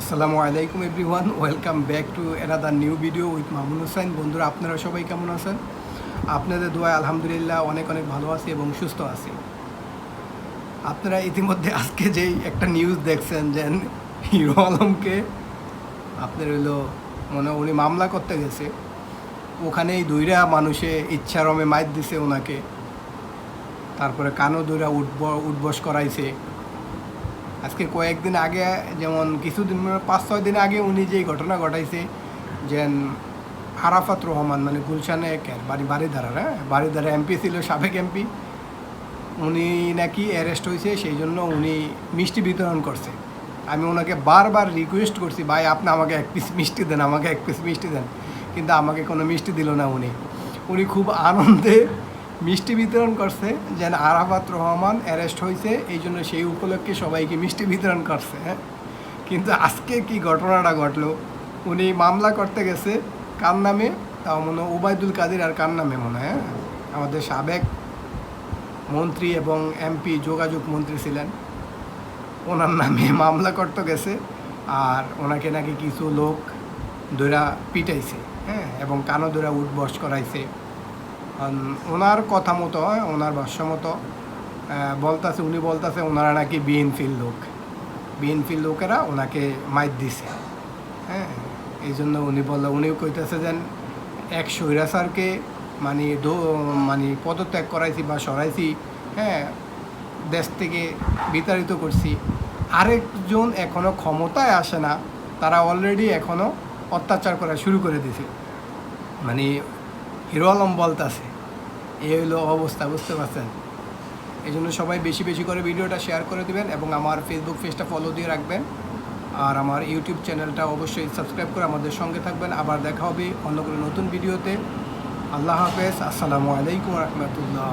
আসসালামু আলাইকুম everyone, welcome back to another new video with Mamun Hossain. বন্ধুরা, আপনারা সবাই কেমন আছেন? আপনাদের দোয়ায় আলহামদুলিল্লাহ অনেক অনেক ভালো আছি এবং সুস্থ আছি। আপনারা ইতিমধ্যে আজকে যেই একটা নিউজ দেখছেন যে হিরো আলমকে, আপনার হইল মানে উনি মামলা করতে গেছে। ওখানেই দুইরা মানুষে ইচ্ছারমে মাইর দিছে ওনাকে তারপরে কানো দুইরা উঠব, উঠবস করাইছে। আজকে কয়েকদিন আগে, যেমন কিছুদিন পাঁচ ছয় দিন আগে উনি যে ঘটনা ঘটাইছে যে আরাফাত রহমান মানে গুলশানে বাড়ি বাড়িধারা হ্যাঁ? বাড়িধারা এমপি ছিল, সাবেক এমপি। উনি নাকি অ্যারেস্ট হয়েছে সেই জন্য উনি মিষ্টি বিতরণ করছে। আমি ওনাকে বারবার রিকোয়েস্ট করছি, ভাই, আপনি আমাকে এক পিস মিষ্টি দেন, আমাকে এক পিস মিষ্টি দেন। কিন্তু আমাকে কোনো মিষ্টি দিল না উনি। উনি খুব আনন্দে মিষ্টি বিতরণ করছে, যেন আরাফাত রহমান অ্যারেস্ট হয়েছে, এই জন্য সেই উপলক্ষে সবাইকে মিষ্টি বিতরণ করছে হ্যাঁ? কিন্তু আজকে কি ঘটনাটা ঘটলো? উনি মামলা করতে গেছে কার নামে? তাও মনে ওবায়দুল কাদের আর কার নামে মনে হয় হ্যাঁ? আমাদের সাবেক মন্ত্রী এবং এমপি, যোগাযোগ মন্ত্রী ছিলেন। ওনার নামে মামলা করতে গেছে আর ওনাকে নাকি কিছু লোক দৈরা পিটাইছে হ্যাঁ? এবং কানো দৈরা উঠবস করাইছে। ওনার কথা মতো, ওনার ভাষ্য মতো বলতাছে, উনি বলতাছে, ওনারা নাকি বিএনপির লোক। বিএনপির লোকেরা ওনাকে মাইর দিছে। হ্যাঁ এই জন্য উনি বলল উনিও কইতেছে যেন এক স্বৈরাচারকে মানে মানে পদত্যাগ করাইছি বা সরাইছি হ্যাঁ দেশ থেকে বিতাড়িত করছি। আরেকজন এখনও ক্ষমতায় আসে না, তারা অলরেডি এখনও অত্যাচার করা শুরু করে দিছে। মানে হিরো আলম বলতাছে এই হলো অবস্থা, বুঝতে পারছেন? এই জন্য সবাই বেশি বেশি করে ভিডিওটা শেয়ার করে দিবেন এবং আমার ফেসবুক পেজটা ফলো দিয়ে রাখবেন। আর আমার ইউটিউব চ্যানেলটা অবশ্যই সাবস্ক্রাইব করে আমাদের সঙ্গে থাকবেন। আবার দেখা হবে অন্য কোনো নতুন ভিডিওতে। আল্লাহ হাফেজ। আসসালামু আলাইকুম রহমতুল্লাহ।